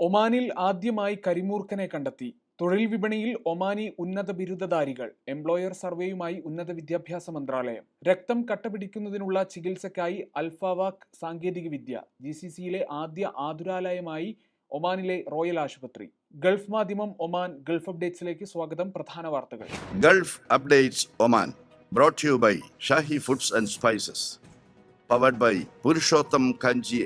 ഒമാനിൽ ആദ്യമായി കരിമൂർഖനെ കണ്ടെത്തി. തൊഴിൽ വിപണിയിൽ ഒമാനി ഉന്നത ബിരുദധാരികൾ എംപ്ലോയർ സർവേയുമായി ഉന്നത വിദ്യാഭ്യാസ മന്ത്രാലയം. രക്തം കട്ടപിടിക്കുന്നതിനുള്ള ചികിത്സയ്ക്കായി അൽഫാവാക് സാങ്കേതികവിദ്യ ജി സി സിയിലെ ആദ്യ ആതുരാലയമായി ഒമാനിലെ റോയൽ ആശുപത്രി. ഗൾഫ് മാധ്യമം ഒമാൻ ഗൾഫ് അപ്ഡേറ്റ്സിലേക്ക് സ്വാഗതം. പ്രധാന വാർത്തകൾ. Gulf updates Oman brought to you by Shahi Foods and Spices, powered by Purushottam Kanji.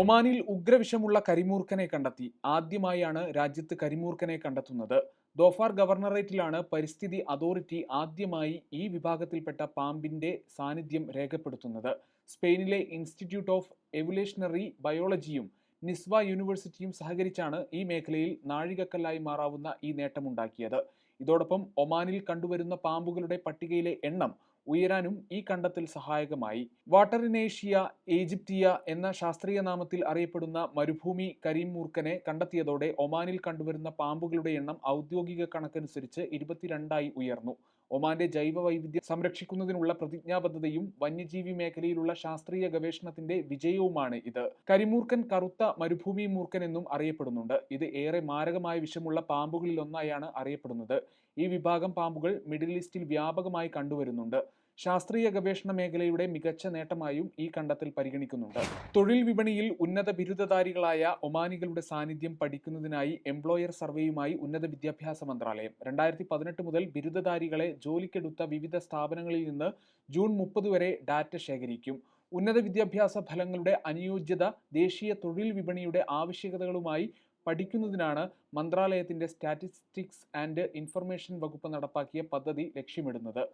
ഒമാനിൽ ഉഗ്രവിഷമുള്ള കരിമൂർക്കനെ കണ്ടെത്തി. ആദ്യമായാണ് രാജ്യത്ത് കരിമൂർക്കനെ കണ്ടെത്തുന്നത്. ദോഫാർ ഗവർണറേറ്റിലാണ് പരിസ്ഥിതി അതോറിറ്റി ആദ്യമായി ഈ വിഭാഗത്തിൽപ്പെട്ട പാമ്പിന്റെ സാന്നിധ്യം രേഖപ്പെടുത്തുന്നത്. സ്പെയിനിലെ ഇൻസ്റ്റിറ്റ്യൂട്ട് ഓഫ് എവുലേഷണറി ബയോളജിയും നിസ്വ യൂണിവേഴ്സിറ്റിയും സഹകരിച്ചാണ് ഈ മേഖലയിൽ നാഴികക്കല്ലായി മാറാവുന്ന ഈ നേട്ടമുണ്ടാക്കിയത്. ഇതോടൊപ്പം ഒമാനിൽ കണ്ടുവരുന്ന പാമ്പുകളുടെ പട്ടികയിലെ എണ്ണം ഉയരാനും ഈ കണ്ടെത്തൽ സഹായകമായി. വാട്ടറിനേഷ്യ ഈജിപ്തിയ എന്ന ശാസ്ത്രീയ നാമത്തിൽ അറിയപ്പെടുന്ന മരുഭൂമി കരീം മൂർക്കനെ കണ്ടെത്തിയതോടെ ഒമാനിൽ കണ്ടുവരുന്ന പാമ്പുകളുടെ എണ്ണം ഔദ്യോഗിക കണക്കനുസരിച്ച് ഇരുപത്തിരണ്ടായി ഉയർന്നു. ഒമാന്റെ ജൈവ വൈവിധ്യം സംരക്ഷിക്കുന്നതിനുള്ള പ്രതിജ്ഞാബദ്ധതയും വന്യജീവി മേഖലയിലുള്ള ശാസ്ത്രീയ ഗവേഷണത്തിന്റെ വിജയവുമാണ് ഇത്. കരിമൂർക്കൻ കറുത്ത മരുഭൂമി മൂർക്കൻ എന്നും അറിയപ്പെടുന്നുണ്ട്. ഇത് ഏറെ മാരകമായ വിഷമുള്ള പാമ്പുകളിലൊന്നായാണ് അറിയപ്പെടുന്നത്. ഈ വിഭാഗം പാമ്പുകൾ മിഡിൽ ഈസ്റ്റിൽ വ്യാപകമായി കണ്ടുവരുന്നുണ്ട്. ശാസ്ത്രീയ ഗവേഷണ മേഖലയുടെ മികച്ച നേട്ടമായും ഈ കണ്ടെത്തൽ പരിഗണിക്കുന്നുണ്ട്. തൊഴിൽ വിപണിയിൽ ഉന്നത ബിരുദധാരികളായ ഒമാനികളുടെ സാന്നിധ്യം പഠിക്കുന്നതിനായി എംപ്ലോയർ സർവേയുമായി ഉന്നത വിദ്യാഭ്യാസ മന്ത്രാലയം. രണ്ടായിരത്തി പതിനെട്ട് മുതൽ ബിരുദധാരികളെ ജോലിക്കെടുത്ത വിവിധ സ്ഥാപനങ്ങളിൽ നിന്ന് ജൂൺ മുപ്പത് വരെ ഡാറ്റ ശേഖരിക്കും. ഉന്നത വിദ്യാഭ്യാസ ഫലങ്ങളുടെ അനുയോജ്യത ദേശീയ തൊഴിൽ വിപണിയുടെ ആവശ്യകതകളുമായി പഠിക്കുന്നതിനാണ് മന്ത്രാലയത്തിന്റെ സ്റ്റാറ്റിസ്റ്റിക്സ് ആൻഡ് ഇൻഫർമേഷൻ വകുപ്പ് നടപ്പാക്കിയ പദ്ധതി ലക്ഷ്യമിടുന്നത്.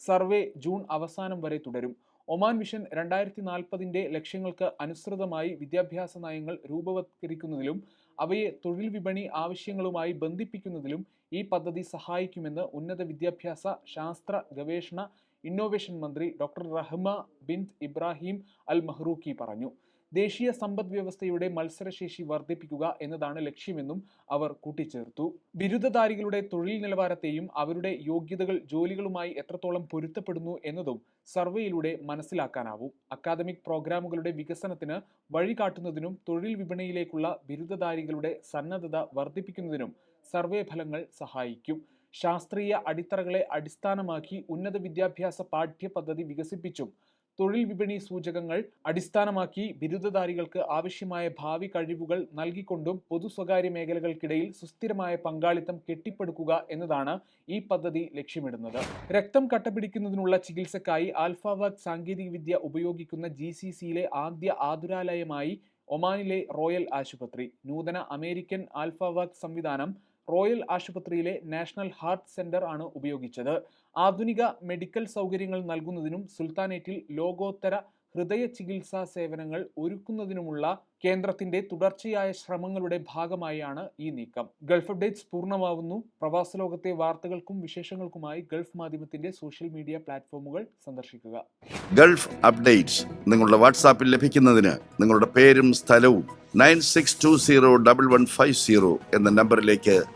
സർവേ ജൂൺ അവസാനം വരെ തുടരും. ഒമാൻ വിഷൻ രണ്ടായിരത്തി നാൽപ്പതിന്റെ ലക്ഷ്യങ്ങൾക്ക് അനുസൃതമായി വിദ്യാഭ്യാസ നയങ്ങൾ രൂപവത്കരിക്കുന്നതിലും അവയെ തൊഴിൽ വിപണി ആവശ്യങ്ങളുമായി ബന്ധിപ്പിക്കുന്നതിലും ഈ പദ്ധതി സഹായിക്കുമെന്ന് ഉന്നത വിദ്യാഭ്യാസ ശാസ്ത്ര ഗവേഷണ ഇന്നോവേഷൻ മന്ത്രി ഡോക്ടർ റഹ്മ ബിൻ ഇബ്രാഹിം അൽ മഹ്റൂക്കി പറഞ്ഞു. ദേശീയ സമ്പദ് വ്യവസ്ഥയുടെ മത്സരശേഷി വർദ്ധിപ്പിക്കുക എന്നതാണ് ലക്ഷ്യമെന്നും അവർ കൂട്ടിച്ചേർത്തു. ബിരുദധാരികളുടെ തൊഴിൽ നിലവാരത്തെയും അവരുടെ യോഗ്യതകൾ ജോലികളുമായി എത്രത്തോളം പൊരുത്തപ്പെടുന്നു എന്നതും സർവേയിലൂടെ മനസ്സിലാക്കാനാവും. അക്കാദമിക് പ്രോഗ്രാമുകളുടെ വികസനത്തിന് വഴികാട്ടുന്നതിനും തൊഴിൽ വിപണിയിലേക്കുള്ള ബിരുദധാരികളുടെ സന്നദ്ധത വർദ്ധിപ്പിക്കുന്നതിനും സർവേ ഫലങ്ങൾ സഹായിക്കും. ശാസ്ത്രീയ അടിത്തറകളെ അടിസ്ഥാനമാക്കി ഉന്നത വിദ്യാഭ്യാസ പാഠ്യപദ്ധതി വികസിപ്പിച്ചും തൊഴിൽ വിപണി സൂചകങ്ങൾ അടിസ്ഥാനമാക്കി ബിരുദധാരികൾക്ക് ആവശ്യമായ ഭാവി കഴിവുകൾ നൽകിക്കൊണ്ടും പൊതു സ്വകാര്യ മേഖലകൾക്കിടയിൽ സുസ്ഥിരമായ പങ്കാളിത്തം കെട്ടിപ്പടുക്കുക എന്നതാണ് ഈ പദ്ധതി ലക്ഷ്യമിടുന്നത്. രക്തം കട്ടപിടിക്കുന്നതിനുള്ള ചികിത്സക്കായി ആൽഫാവാക് സാങ്കേതികവിദ്യ ഉപയോഗിക്കുന്ന ജി സി സിയിലെ ആദ്യ ആതുരാലയമായി ഒമാനിലെ റോയൽ ആശുപത്രി. നൂതന അമേരിക്കൻ ആൽഫാവാക് സംവിധാനം റോയൽ ആശുപത്രിയിലെ നാഷണൽ ഹാർട്ട് സെന്റർ ആണ് ഉപയോഗിച്ചത്. ആധുനിക മെഡിക്കൽ സൗകര്യങ്ങൾ നൽകുന്നതിനും സുൽത്താനേറ്റിൽ ലോകോത്തര ഹൃദയ ചികിത്സാ സേവനങ്ങൾ ഒരുക്കുന്നതിനുമുള്ള കേന്ദ്രത്തിന്റെ തുടർച്ചയായ ശ്രമങ്ങളുടെ ഭാഗമായാണ് ഈ നീക്കം. ഗൾഫ് അപ്ഡേറ്റ്സ് പൂർണമാവുന്നു. പ്രവാസ ലോകത്തെ വാർത്തകൾക്കും വിശേഷങ്ങൾക്കുമായി ഗൾഫ് മാധ്യമത്തിന്റെ സോഷ്യൽ മീഡിയ പ്ലാറ്റ്ഫോമുകൾ സന്ദർശിക്കുക. ഗൾഫ് അപ്ഡേറ്റ്സ് നിങ്ങളുടെ വാട്സാപ്പിൽ ലഭിക്കുന്നതിന് നിങ്ങളുടെ പേരും സ്ഥലവും nine six two zero double one five zero എന്ന നമ്പറിലേക്ക്